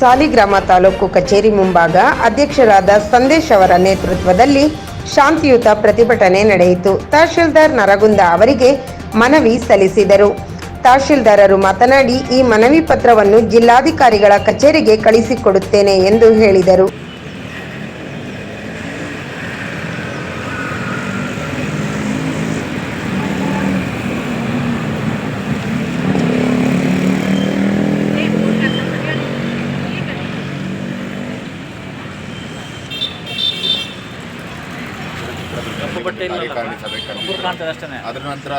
ಸಾಲಿಗ್ರಾಮ ತಾಲೂಕು ಕಚೇರಿ ಮುಂಭಾಗ ಅಧ್ಯಕ್ಷರಾದ ಸಂದೇಶ್ ಅವರ ನೇತೃತ್ವದಲ್ಲಿ ಶಾಂತಿಯುತ ಪ್ರತಿಭಟನೆ ನಡೆಯಿತು. ತಹಶೀಲ್ದಾರ್ ನರಗುಂದ ಅವರಿಗೆ ಮನವಿ ಸಲ್ಲಿಸಿದರು. ತಹಶೀಲ್ದಾರರು ಮಾತನಾಡಿ, ಈ ಮನವಿ ಪತ್ರವನ್ನು ಜಿಲ್ಲಾಧಿಕಾರಿಗಳ ಕಚೇರಿಗೆ ಕಳಿಸಿಕೊಡುತ್ತೇನೆ ಎಂದು ಹೇಳಿದರು. ಕಾರ್ಯಕಾರಿಣಿ ಸಭೆ ಅದರ ನಂತರ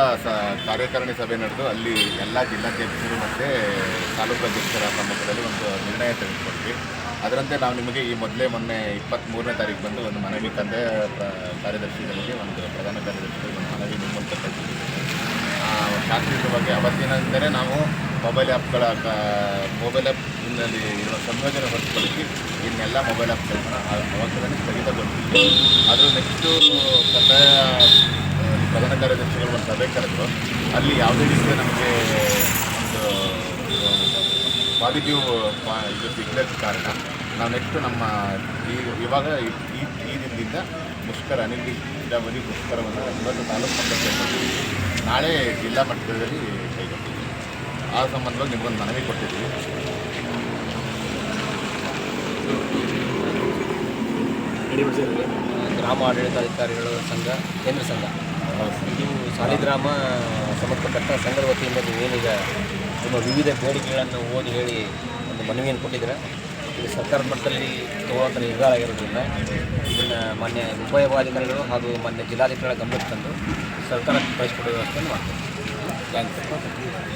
ಕಾರ್ಯಕಾರಣಿ ಸಭೆ ನಡೆದು ಅಲ್ಲಿ ಎಲ್ಲ ಜಿಲ್ಲಾಧ್ಯಕ್ಷರು ಮತ್ತು ತಾಲೂಕು ಅಧ್ಯಕ್ಷರ ಸಮ್ಮುಖದಲ್ಲಿ ಒಂದು ನಿರ್ಣಯ ತೆಗೆದುಕೊಂಡ್ವಿ. ಅದರಂತೆ ನಾವು ನಿಮಗೆ ಈ ಮೊದಲೇ ಮೊನ್ನೆ ಇಪ್ಪತ್ತ್ಮೂರನೇ ತಾರೀಕು ಬಂದು ಒಂದು ಮನವಿ ತಂದೆ ಕಾರ್ಯದರ್ಶಿಗಳಿಗೆ ಒಂದು ಪ್ರಧಾನ ಕಾರ್ಯದರ್ಶಿಗಳಿಗೆ ಒಂದು ಮನವಿ ನಿಮ್ಮ ಮೂಲಕ ಬಗ್ಗೆ ಅವತ್ತಿನಿಂದಲೇ ನಾವು ಮೊಬೈಲ್ ಆ್ಯಪ್ಗಳ ಕ ಮೊಬೈಲ್ ಆ್ಯಪ್ನಲ್ಲಿ ಇರುವ ಸಂಯೋಜನೆ ಹೊರತುಪಡಿಸಿ ಇನ್ನೆಲ್ಲ ಮೊಬೈಲ್ ಆ್ಯಪ್ಗಳನ್ನ ಅವತ್ತನೇ ಸ್ಥಗಿತಗೊಳಿಸಿದ್ವಿ. ಅದು ನೆಕ್ಸ್ಟು ಕಂದಾಯ ಆ, ಪ್ರಧಾನ ಕಾರ್ಯದರ್ಶಿಗಳು ಒಂದು ಸಭೆ ಕರೆದರು ಅಲ್ಲಿ ಯಾವುದೇ ರೀತಿಯ ನಮಗೆ ಒಂದು ಪಾಸಿಟಿವ್ ಇದು ಸಿಗದ ಕಾರಣ. ನಾವು ನೆಕ್ಸ್ಟ್ ನಮ್ಮ ಈ, ಇವಾಗ ಈ, ಈ- ದಿನದಿಂದ ಮುಷ್ಕರ, ಅನಿಲ್ ನೀರಾವರಿ ಮುಷ್ಕರವನ್ನು ಇವತ್ತು ತಾಲೂಕು ಮಟ್ಟದಲ್ಲಿ ನಾಳೆ ಜಿಲ್ಲಾ ಮಟ್ಟದಲ್ಲಿ ಕೈಗೊಂಡಿದ್ದೀವಿ ಆ ಸಂಬಂಧವಾಗಿ ನಿಮಗೊಂದು ಮನವಿ ಕೊಟ್ಟಿದ್ದೀವಿ. ಗ್ರಾಮ ಆಡಳಿತಾಧಿಕಾರಿಗಳ ಸಂಘ, ಕೇಂದ್ರ ಸಂಘ. ಇದು ಸಾಲಿಗ್ರಾಮ ಸಂಬಂಧಪಟ್ಟ ಸಂಘದ ವತಿಯಿಂದ ನೀವೇನೀಗ ನಿಮ್ಮ ವಿವಿಧ ಬೇಡಿಕೆಗಳನ್ನು ಓದಿ ಹೇಳಿ ಒಂದು ಮನವಿಯನ್ನು ಕೊಟ್ಟಿದ್ದೀರ? ಇದು ಸರ್ಕಾರದ ಮಟ್ಟದಲ್ಲಿ ತಗೊಳ್ಳುವಂಥ ನಿರ್ಧಾರ ಆಗಿರೋದ್ರಿಂದ ಇದನ್ನು ಮಾನ್ಯ ಉಪಯೋಗಾಧಿಕಾರಿಗಳು ಹಾಗೂ ಮಾನ್ಯ ಜಿಲ್ಲಾಧಿಕಾರಿಗಳ ಗಮನಕ್ಕೆ ತಂದು ಸರ್ಕಾರಕ್ಕೆ ಕಳಿಸ್ಕೊಡೋ ವ್ಯವಸ್ಥೆಯನ್ನು ಮಾಡ್ತೀವಿ. Thank you.